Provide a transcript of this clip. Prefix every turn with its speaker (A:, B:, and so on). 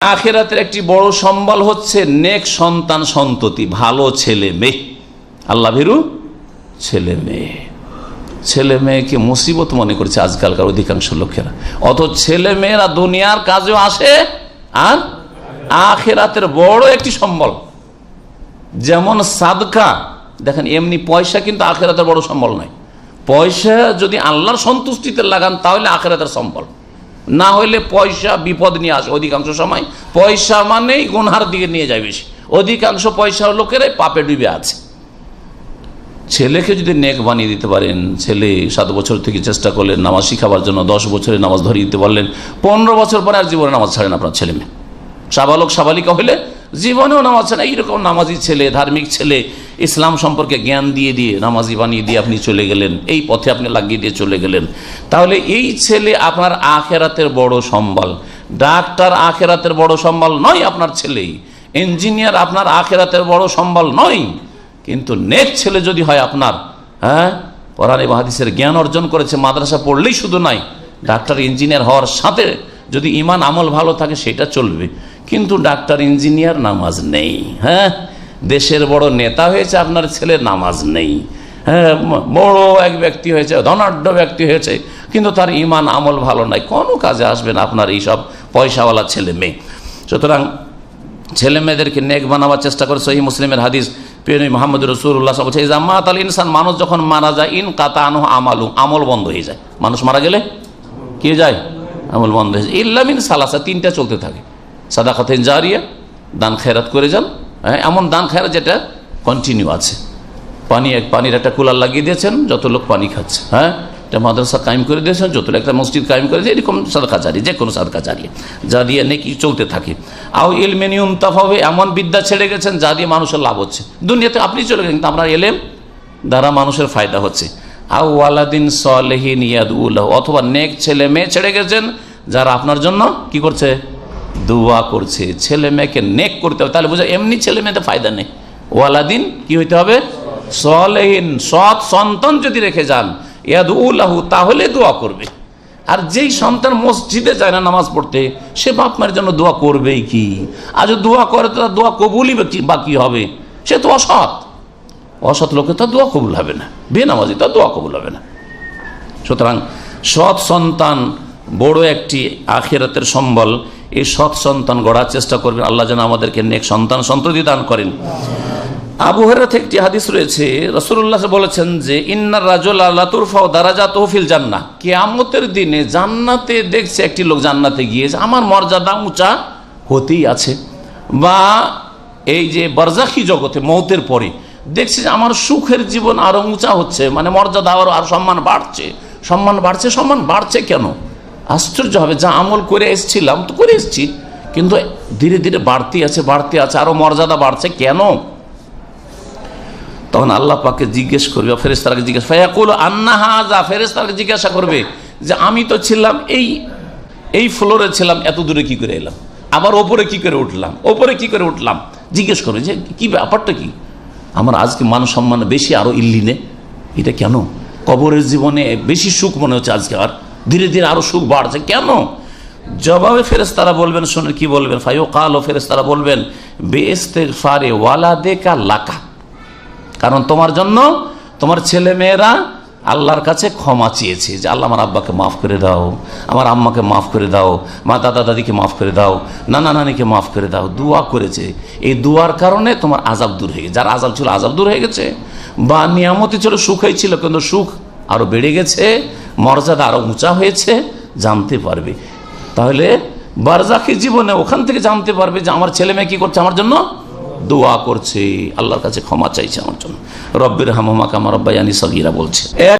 A: আখেরাতের একটি বড় সম্বল হচ্ছে নেক সন্তান সন্ততি, ভালো ছেলে মেয়ে। আল্লাহ ভীরু ছেলে মেয়ে। ছেলে মেয়েকে মুসিবত মনে করছে আজকালকার অধিকাংশ লোকেরা? অত ছেলে মেয়েরা দুনিয়ার কাজেও আসে, আর আখেরাতের বড় একটি সম্বল। যেমন সাদকা, দেখেন এমনি পয়সা কিন্তু আখেরাতের বড় সম্বল নয়। পয়সা যদি আল্লাহর সন্তুষ্টিতে লাগান, তাহলে আখেরাতের সম্বল। না হলে পয়সা বিপদ নিয়ে আসে অধিকাংশ সময়। পয়সা মানেই গুনহার দিকে নিয়ে যায় বেশি। অধিকাংশ পয়সা লোকেরাই পাপে ডুবে আছে। ছেলেকে যদি নেক বানিয়ে দিতে পারেন, ছেলে সাত বছর থেকে চেষ্টা করলেন নামাজ শিখাবার জন্য, দশ বছরে নামাজ ধরিয়ে দিতে পারলেন, পনেরো বছর পরে আর জীবনে নামাজ ছাড়েন আপনার ছেলে মেয়ে সাবালক সাবালিকা হলে জীবনেও নামাজ ছাড়েন এইরকম নামাজি ছেলে, ধার্মিক ছেলে, ইসলাম সম্পর্কে জ্ঞান দিয়ে দিয়ে, নামাজি বানিয়ে দিয়ে আপনি চলে গেলেন। এই পথে আপনি লাগিয়ে দিয়ে চলে গেলেন। তাহলে এই ছেলে আপনার আখেরাতের বড় সম্বল। ডাক্তার আখেরাতের বড় সম্বল নয় আপনার ছেলেই। ইঞ্জিনিয়ার আপনার আখেরাতের বড় সম্বল নয়। কিন্তু নেক ছেলে যদি হয় আপনার হ্যাঁ? কোরআন এবং হাদিসের জ্ঞান অর্জন করেছে, মাদ্রাসা পড়লেই শুধু নাই ডাক্তার, ইঞ্জিনিয়ার হওয়ার সাথে যদি ইমান আমল ভালো থাকে, সেটা চলবে। কিন্তু ডাক্তার, ইঞ্জিনিয়ার নামাজ নেই হ্যাঁ? দেশের বড় নেতা হয়েছে, আপনার ছেলের নামাজ নেই হ্যাঁ? বড় এক ব্যক্তি হয়েছে, ধনাঢ্য ব্যক্তি হয়েছে, কিন্তু তার ইমান আমল ভালো নাই। কোনো কাজে আসবেন আপনার এইসব পয়সাওয়ালা ছেলে মেয়ে। সুতরাং ছেলে মেয়েদেরকে নেক বানাবার চেষ্টা করে সহি মুসলিমের হাদিস, প্রিয় মোহাম্মদ রসুল্লাহ বলছে জামাত আল ইনসান, মানুষ যখন মারা যায়, ইন কাতা আনহ আমালু, আমল বন্ধ হয়ে যায়। মানুষ মারা গেলে কি যায়? আমল বন্ধ হয়ে যায়। ইল্লামিন সালাসা, তিনটা চলতে থাকে। সাদা খাতেন জারিয়া, দান খেরাত করে যান। হ্যাঁ এমন দান খেরাত যেটা কন্টিনিউ আছে। পানি এক পানির একটা কুলার লাগিয়ে দিয়েছেন, যত লোক পানি খাচ্ছে। হ্যাঁ একটা মাদ্রাসা কায়েম করে দিয়েছেন, যত একটা মসজিদ কায়েম করে দিয়ে এরকম সাদকা জারি যে কোনো সাদকা জারিয়ে যা দিয়ে নাকি চলতে থাকে। আও ইলমেনিয়ম তাফাবে এমন বিদ্যা ছেড়ে গেছেন, যা দিয়ে মানুষের লাভ হচ্ছে। দুনিয়াতে আপনি চলে গেছেন কিন্তু আপনার এলেম, দ্বারা মানুষের ফায়দা হচ্ছে। আও ওয়ালাদিন সলেহিন ইয়াদ উল্লাহ অথবা নেক ছেলে মেয়ে ছেড়ে গেছেন, যারা আপনার জন্য কি করছে? দোয়া করছে, ছেলে মেয়েকে নেক করতে হবে। তাহলে বোঝা, এমনি ছেলে মেয়েতে ফায়দা নেই। ওয়ালাদিন, কি হইতে হবে? সলেহীন, সৎ সন্তান যদি রেখে যান ইয়াদ উল্লাহু তাহলে দোয়া করবে। আর যেই সন্তান মসজিদে যায় না নামাজ পড়তে, সে বাপ মায়ের জন্য দোয়া করবেই কি? আর যদি দোয়া করে তো দোয়া কবুলই বা কি- হবে? সে তো অসৎ। অসৎ লোকে তার দোয়া কবুল হবে না। বে বেনামাজি তার দোয়া কবুল হবে না। সুতরাং সৎ সন্তান বড় একটি আখিরাতের সম্বল। এই সৎ সন্তান গড়ার চেষ্টা করবেন। আল্লাহ যেন আমাদেরকে নেক সন্তান সন্ততি দান করেন। আবু হেরাত একটি হাদিস রয়েছে। রসুল্লাহ বলেছেন যে, ইন্নার রাজুল আল্লাহ তুরফাও দারাজা তহফিল জান্না কেয়ামতের দিনে জান্নাতে দেখছে একটি লোক জান্নাতে গিয়েছে আমার মর্যাদা উঁচা হতেই আছে। বা এই যে বরজাখি জগতে মৌতের পরে দেখছি যে আমার সুখের জীবন আরও উঁচা হচ্ছে মানে মর্যাদা আরও, আর সম্মান বাড়ছে। সম্মান বাড়ছে সম্মান বাড়ছে কেন? আশ্চর্য হবে, যা আমল করে এসছিলাম তো করে এসছি, কিন্তু ধীরে ধীরে বাড়তি আছে বাড়তি আছে, আরও মর্যাদা বাড়ছে, কেন? তখন আল্লাহ পাকে জিজ্ঞেস করবে ফেরেস্তারাকে জিজ্ঞেস, ফায়াকুল আন্না হাজা ফেরেস্তারাকে জিজ্ঞাসা করবে যে, আমি তো ছিলাম এই এই ফ্লোরে ছিলাম, এত দূরে কি করে এলাম? আবার ওপরে কি করে উঠলাম? ওপরে কি করে উঠলাম? জিজ্ঞেস করবে যে, কি ব্যাপারটা কি? আমার আজকে মান সম্মান বেশি, আরও ইল্লিনে। এটা কেন? কবরের জীবনে বেশি সুখ মনে হচ্ছে আজকে আর। ধীরে ধীরে আরও সুখ বাড়ছে। কেন? জবাবে ফেরেস্তারা বলবেন শুনে কি বলবেন। ফাইও কাল ও ফেরেস্তারা বলবেন বেস্তে ফারে ওয়ালা দেখা লাকা। কারণ তোমার জন্য তোমার ছেলে মেয়েরা আল্লাহর কাছে ক্ষমা চেয়েছে যে, আল্লাহ আমার আব্বাকে মাফ করে দাও, আমার আম্মাকে মাফ করে দাও, মা দাদা দাদিকে মাফ করে দাও, নানা নানিকে মাফ করে দাও, দোয়া করেছে। এই দোয়ার কারণে তোমার আজাব দূর হয়ে গেছে। যার আজাব ছিল আজাব দূর হয়ে গেছে। বা নিয়ামতি ছিল, সুখই ছিল, কিন্তু সুখ আরও বেড়ে গেছে। মর্যাদা আরও উঁচা হয়েছে, জানতে পারবে। তাহলে বারজাকি জীবনে ওখান থেকে জানতে পারবে যে আমার ছেলে মেয়ে কি করছে, আমার জন্য দোয়া করছে। আল্লাহর কাছে ক্ষমা চাইছে আমার জন্য। রব্বের হামা কামা আনি সগিরা বলছে।